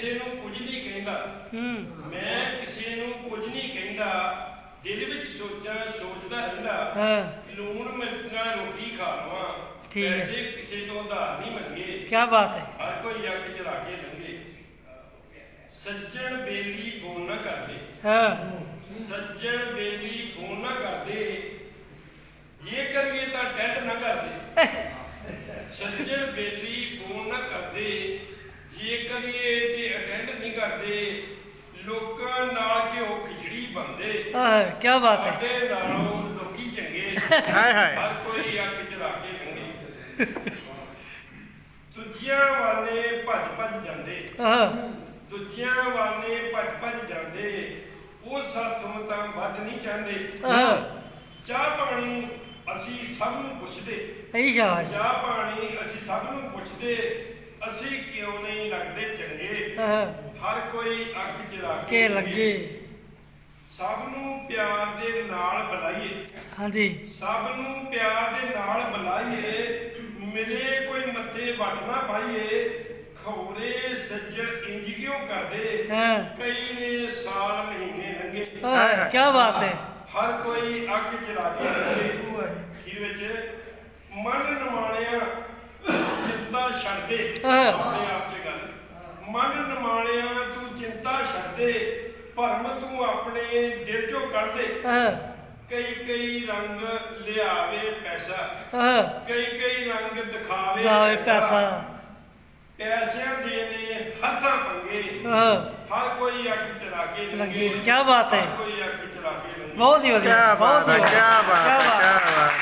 ਕਿਸੇ ਨੂੰ ਕੁਝ ਨਹੀਂ ਕਹਿੰਦਾ। ਹੂੰ। ਮੈਂ ਕਿਸੇ ਨੂੰ ਕੁਝ ਨਹੀਂ ਕਹਿੰਦਾ। ਦਿਲ ਵਿੱਚ ਸੋਚਾਂ ਸੋਚਦਾ ਰਹਿੰਦਾ ਹਾਂ। ਲੂਣ ਮਿਰਚ ਨਾਲ ਰੋਟੀ ਖਾ ਲਵਾਂ। ਠੀਕ ਹੈ। ਪੈਸੇ ਕਿਸੇ ਤੋਂ ਉਧਾਰ ਨਹੀਂ ਮੰਗੇ। ਕੀ ਬਾਤ ਹੈ। ਹਰ ਕੋਈ ਅੱਖ ਚਰਾ ਕੇ ਲੰਗੇ ਸੱਜਣ ਬੇਲੀ ਫੋਨ ਨਾ ਕਰਦੇ। ਹਾਂ। ਸੱਜਣ ਬੇਲੀ ਫੋਨ ਨਾ ਕਰਦੇ। ਜੇ ਕਰੀਏ ਤਾਂ ਡੈਡ ਨਾ ਕਰਦੇ। ਸੱਜਣ ਬੇਲੀ ਫੋਨ ਨਾ ਕਰਦੇ। ਜੇ ਕਰੀਏ ਤੇ ਨਹੀਂ ਕਰਦੇ ਲੋਕਾਂ ਨਾਲ ਘਿਓ ਖਿਚੜੀ ਬੰਦੇ ਆਹ ਕੀ ਬਾਤ ਹੈ। ਸਾਡੇ ਨਾਲੋਂ ਲੋਕੀ ਚੰਗੇ। ਹਾਏ ਹਾਏ। ਹਰ ਕੋਈ ਅੱਖ ਚਰਾ ਕੇ ਲੰਗੇ ਦੂਜਿਆਂ ਵਾਲੇ ਭੱਜ ਭੱਜ ਜਾਂਦੇ। ਆਹ ਦੂਜਿਆਂ ਵਾਲੇ ਭੱਜ ਭੱਜ ਜਾਂਦੇ। ਉਹ ਸਾਥੋਂ ਤਾਂ ਵੱਧ ਨਹੀਂ ਚਾਹੁੰਦੇ। ਆਹ ਚਾਹ ਪਾਣੀ ਅਸੀਂ ਸਭ ਨੂੰ ਪੁੱਛਦੇ। ਇਹੀ ਸ਼ਾਬਾਸ਼ ਚਾਹ ਪਾਣੀ ਅਸੀਂ ਸਭ ਨੂੰ ਪੁੱਛਦੇ। ਅਸੀਂ ਕਿਉਂ ਨਹੀਂ ਲੱਗਦੇ ਚੰਗੇ? ਹਰ ਕੋਈ ਅੱਖ ਚਰਾ ਕੇ ਲੱਗੇ। ਸਭ ਨੂੰ ਪਿਆਰ ਦੇ ਨਾਲ ਬੁਲਾਈਏ। ਹਾਂਜੀ। ਸਭ ਨੂੰ ਪਿਆਰ ਦੇ ਨਾਲ ਬੁਲਾਈਏ। ਮਿਲੇ ਕੋਈ ਮੱਥੇ ਵੱਟ ਨਾ ਪਾਈਏ। ਖੌਰੇ ਸੱਜਣ ਇੰਜ ਕਿਉਂ ਕਰਦੇ? ਹਾਂ। ਕਈ ਨੇ ਸਾਲ ਮਹੀਨੇ ਲੰਘੇ। ਆਹ ਕੀ ਬਾਤ ਹੈ। ਹਰ ਕੋਈ ਅੱਖ ਚਲਾ ਕੇ ਲੰਘੇ ਅਖੀਰ ਵਿੱਚ? ਮਨ ਨਿਮਾਣਿਆ ਚਿੰਤਾ ਛੱਡ ਦੇ। ਹਾਂ। ਆਪਣੇ ਆਪ 'ਚ ਗੱਲ। ਮਨ ਨਿਮਾਣਿਆ ਤੂੰ ਚਿੰਤਾ ਛੱਡ ਦੇ। ਭਰਮ ਤੂੰ ਆਪਣੇ ਦਿਲ 'ਚੋਂ ਕੱਢ ਦੇ। ਕਈ ਕਈ ਰੰਗ ਲਿਆਵੇ ਪੈਸਾ। ਕਈ ਕਈ ਰੰਗ ਦਿਖਾਵੇ ਪੈਸਾ। ਪੈਸਿਆਂ ਦੇ ਨੇ ਹੱਥਾਂ ਪੰਗੇ। ਹਰ ਕੋਈ ਅੱਖ ਚਲਾ ਕੇ ਲੱਗੇ। ਕਿਆ ਬਾਤ ਹੈ। ਹਰ ਕੋਈ ਅੱਖ ਚਲਾ ਕੇ ਲੰਗੇ ਬਹੁਤ ਹੀ ਵਧੀਆ ਕਿਆ ਬਹੁਤ ਬਾਤ ਹੀ ਹੈ ਵਧੀਆ। ਕਿਆ ਬਾਤ ਹੈ ਬਾਤ ਕਿਆ ਬਾਤ